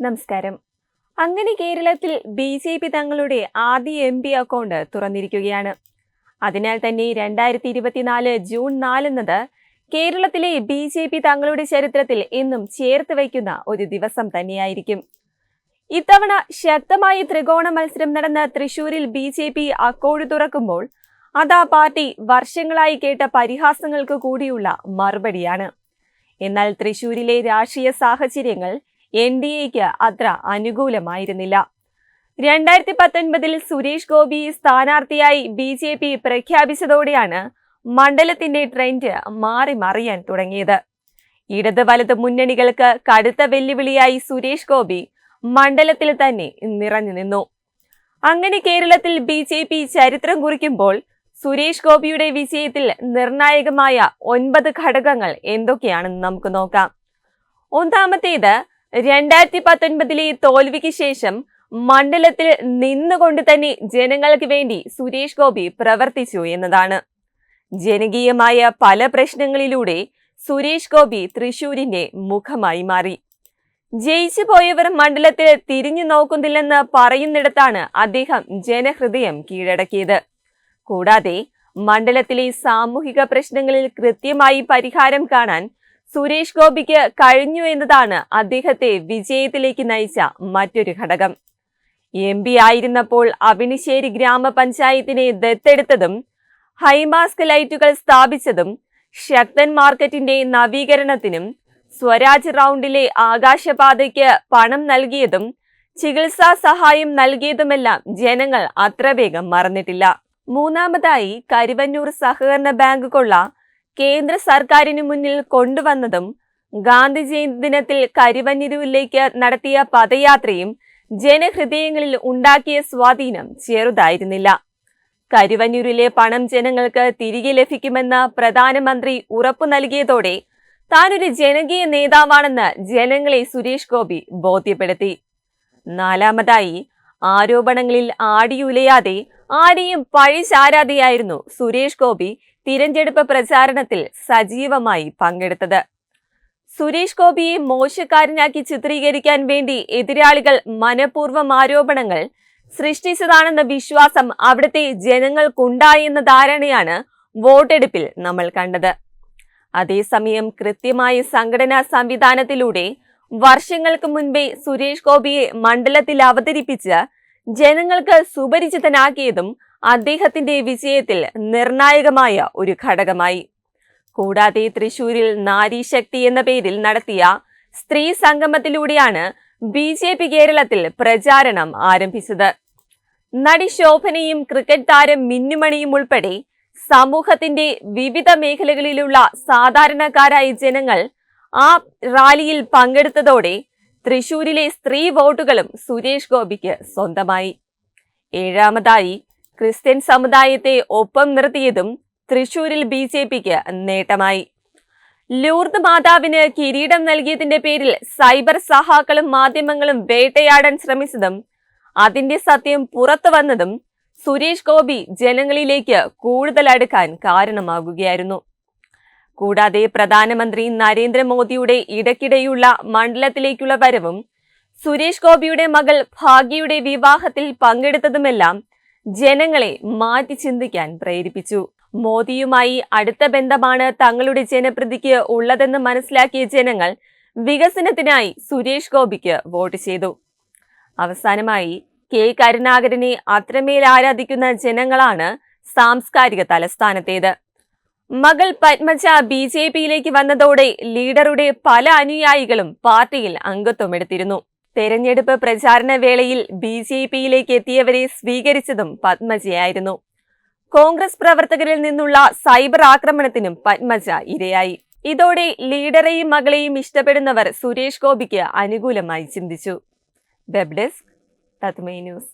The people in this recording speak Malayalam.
നമസ്കാരം. അങ്ങനെ കേരളത്തിൽ ബി ജെ പി തങ്ങളുടെ ആദ്യ എം പി അക്കൗണ്ട് തുറന്നിരിക്കുകയാണ്. അതിനാൽ തന്നെ രണ്ടായിരത്തി ഇരുപത്തിനാല് ജൂൺ നാലെന്നത് കേരളത്തിലെ ബി ജെ പി തങ്ങളുടെ ചരിത്രത്തിൽ എന്നും ചേർത്ത് വയ്ക്കുന്ന ഒരു ദിവസം തന്നെയായിരിക്കും. ഇത്തവണ ശക്തമായ ത്രികോണ മത്സരം നടന്ന തൃശൂരിൽ ബി ജെ പി അക്കൗണ്ട് തുറക്കുമ്പോൾ അതാ പാർട്ടി വർഷങ്ങളായി കേട്ട പരിഹാസങ്ങൾക്ക് കൂടിയുള്ള മറുപടിയാണ്. എന്നാൽ തൃശൂരിലെ രാഷ്ട്രീയ സാഹചര്യങ്ങൾ എൻ ഡി എക്ക് അത്ര അനുകൂലമായിരുന്നില്ല. രണ്ടായിരത്തി പത്തൊൻപതിൽ സുരേഷ് ഗോപി സ്ഥാനാർത്ഥിയായി ബി ജെ പി പ്രഖ്യാപിച്ചതോടെയാണ് മണ്ഡലത്തിന്റെ ട്രെൻഡ് മാറി മറിയാൻ തുടങ്ങിയത്. ഇടത് വലത് മുന്നണികൾക്ക് കടുത്ത വെല്ലുവിളിയായി സുരേഷ് ഗോപി മണ്ഡലത്തിൽ തന്നെ നിറഞ്ഞു നിന്നു. അങ്ങനെ കേരളത്തിൽ ബി ജെ പി ചരിത്രം കുറിക്കുമ്പോൾ സുരേഷ് ഗോപിയുടെ വിജയത്തിൽ നിർണായകമായ ഒൻപത് ഘടകങ്ങൾ എന്തൊക്കെയാണെന്ന് നമുക്ക് നോക്കാം. ഒന്നാമത്തേത് രണ്ടായിരത്തി പത്തൊൻപതിലെ തോൽവിക്ക് ശേഷം മണ്ഡലത്തിൽ നിന്നുകൊണ്ട് തന്നെ ജനങ്ങൾക്ക് വേണ്ടി സുരേഷ് ഗോപി പ്രവർത്തിച്ചു എന്നതാണ്. ജനകീയമായ പല പ്രശ്നങ്ങളിലൂടെ സുരേഷ് ഗോപി തൃശൂരിന്റെ മുഖമായി മാറി. ജയിച്ചു പോയവർ മണ്ഡലത്തിൽ തിരിഞ്ഞു നോക്കുന്നില്ലെന്ന് പറയുന്നിടത്താണ് അദ്ദേഹം ജനഹൃദയം കീഴടക്കിയത്. കൂടാതെ മണ്ഡലത്തിലെ സാമൂഹിക പ്രശ്നങ്ങളിൽ കൃത്യമായി പരിഹാരം കാണാൻ സുരേഷ് ഗോപിക്ക് കഴിഞ്ഞു എന്നതാണ് അദ്ദേഹത്തെ വിജയത്തിലേക്ക് നയിച്ച മറ്റൊരു ഘടകം. എം പി ആയിരുന്നപ്പോൾ അവിനിശ്ശേരി ഗ്രാമപഞ്ചായത്തിനെ ദത്തെടുത്തതും ഹൈമാസ്ക് ലൈറ്റുകൾ സ്ഥാപിച്ചതും ശക്തൻ മാർക്കറ്റിന്റെ നവീകരണത്തിനും സ്വരാജ് റൗണ്ടിലെ ആകാശപാതയ്ക്ക് പണം നൽകിയതും ചികിത്സാ സഹായം നൽകിയതുമെല്ലാം ജനങ്ങൾ അത്ര വേഗം മറന്നിട്ടില്ല. മൂന്നാമതായി കരുവന്നൂർ സഹകരണ ബാങ്ക് കൊള്ള കേന്ദ്ര സർക്കാരിന് മുന്നിൽ കൊണ്ടുവന്നതും ഗാന്ധി ദിനത്തിൽ കരിവന്നിരുവിലേക്ക് നടത്തിയ പദയാത്രയും ജനഹൃദയങ്ങളിൽ ഉണ്ടാക്കിയ സ്വാധീനം ചെറുതായിരുന്നില്ല. കരുവന്നൂരിലെ പണം ജനങ്ങൾക്ക് തിരികെ ലഭിക്കുമെന്ന് പ്രധാനമന്ത്രി ഉറപ്പു നൽകിയതോടെ താനൊരു ജനകീയ നേതാവാണെന്ന് ജനങ്ങളെ സുരേഷ് ഗോപി ബോധ്യപ്പെടുത്തി. നാലാമതായി ആരോപണങ്ങളിൽ ആടിയുലയാതെ ആരെയും പഴിചാരാതെയായിരുന്നു സുരേഷ് ഗോപി തിരഞ്ഞെടുപ്പ് പ്രചാരണത്തിൽ സജീവമായി പങ്കെടുത്തത്. സുരേഷ് ഗോപിയെ മോശക്കാരനാക്കി ചിത്രീകരിക്കാൻ വേണ്ടി എതിരാളികൾ മനഃപൂർവം ആരോപണങ്ങൾ സൃഷ്ടിച്ചതാണെന്ന വിശ്വാസം അവിടുത്തെ ജനങ്ങൾക്കുണ്ടായെന്ന ധാരണയാണ് വോട്ടെടുപ്പിൽ നമ്മൾ കണ്ടത്. അതേസമയം കൃത്യമായ സംഘടനാ സംവിധാനത്തിലൂടെ വർഷങ്ങൾക്ക് മുൻപേ സുരേഷ് ഗോപിയെ മണ്ഡലത്തിൽ അവതരിപ്പിച്ച് ജനങ്ങൾക്ക് സുപരിചിതനാക്കിയതും അദ്ദേഹത്തിന്റെ വിജയത്തിൽ നിർണായകമായ ഒരു ഘടകമായി. കൂടാതെ തൃശൂരിൽ നാരീശക്തി എന്ന പേരിൽ നടത്തിയ സ്ത്രീ സംഗമത്തിലൂടെയാണ് ബി ജെ പി കേരളത്തിൽ പ്രചാരണം ആരംഭിച്ചത്. നടി ശോഭനയും ക്രിക്കറ്റ് താരം മിന്നുമണിയും ഉൾപ്പെടെ സമൂഹത്തിന്റെ വിവിധ മേഖലകളിലുള്ള സാധാരണക്കാരായ ജനങ്ങൾ ആ റാലിയിൽ പങ്കെടുത്തതോടെ തൃശൂരിലെ സ്ത്രീ വോട്ടുകളും സുരേഷ് ഗോപിക്ക് സ്വന്തമായി. ഏഴാമതായി ക്രിസ്ത്യൻ സമുദായത്തെ ഒപ്പം നിർത്തിയതും തൃശൂരിൽ ബി ജെ പിക്ക് നേട്ടമായി. ലൂർദ് മാതാവിന് കിരീടം നൽകിയതിന്റെ പേരിൽ സൈബർ സഹാക്കളും മാധ്യമങ്ങളും വേട്ടയാടാൻ ശ്രമിച്ചതും അതിന്റെ സത്യം പുറത്തു വന്നതും സുരേഷ് ഗോപി ജനങ്ങളിലേക്ക് കൂടുതൽ അടുക്കാൻ കാരണമാകുകയായിരുന്നു. കൂടാതെ പ്രധാനമന്ത്രി നരേന്ദ്രമോദിയുടെ ഇടയ്ക്കിടെയുള്ള മണ്ഡലത്തിലേക്കുള്ള വരവും സുരേഷ് ഗോപിയുടെ മകൾ ഭാഗ്യയുടെ വിവാഹത്തിൽ പങ്കെടുത്തതുമെല്ലാം ജനങ്ങളെ മാറ്റി ചിന്തിക്കാൻ പ്രേരിപ്പിച്ചു. മോദിയുമായി അടുത്ത ബന്ധമാണ് തങ്ങളുടെ ജനപ്രതിക്ക് ഉള്ളതെന്ന് മനസ്സിലാക്കിയ ജനങ്ങൾ വികസനത്തിനായി സുരേഷ് ഗോപിക്ക് വോട്ട് ചെയ്തു. അവസാനമായി കെ. കരുണാകരനെ അത്രമേൽ ആരാധിക്കുന്ന ജനങ്ങളാണ് സാംസ്കാരിക തലസ്ഥാനത്തേത്. മകൾ പത്മജ ബി ജെ പിയിലേക്ക് വന്നതോടെ ലീഡറുടെ പല അനുയായികളും പാർട്ടിയിൽ അംഗത്വമെടുത്തിരുന്നു. തെരഞ്ഞെടുപ്പ് പ്രചാരണ വേളയിൽ ബി ജെ പിയിലേക്ക് എത്തിയവരെ സ്വീകരിച്ചതും പത്മജയായിരുന്നു. കോൺഗ്രസ് പ്രവർത്തകരിൽ നിന്നുള്ള സൈബർ ആക്രമണത്തിനും പത്മജ ഇരയായി. ഇതോടെ ലീഡറെയും മകളെയും ഇഷ്ടപ്പെടുന്നവർ സുരേഷ് ഗോപിക്ക് അനുകൂലമായി ചിന്തിച്ചു. വെബ് ഡെസ്ക് തത്മൈ ന്യൂസ്.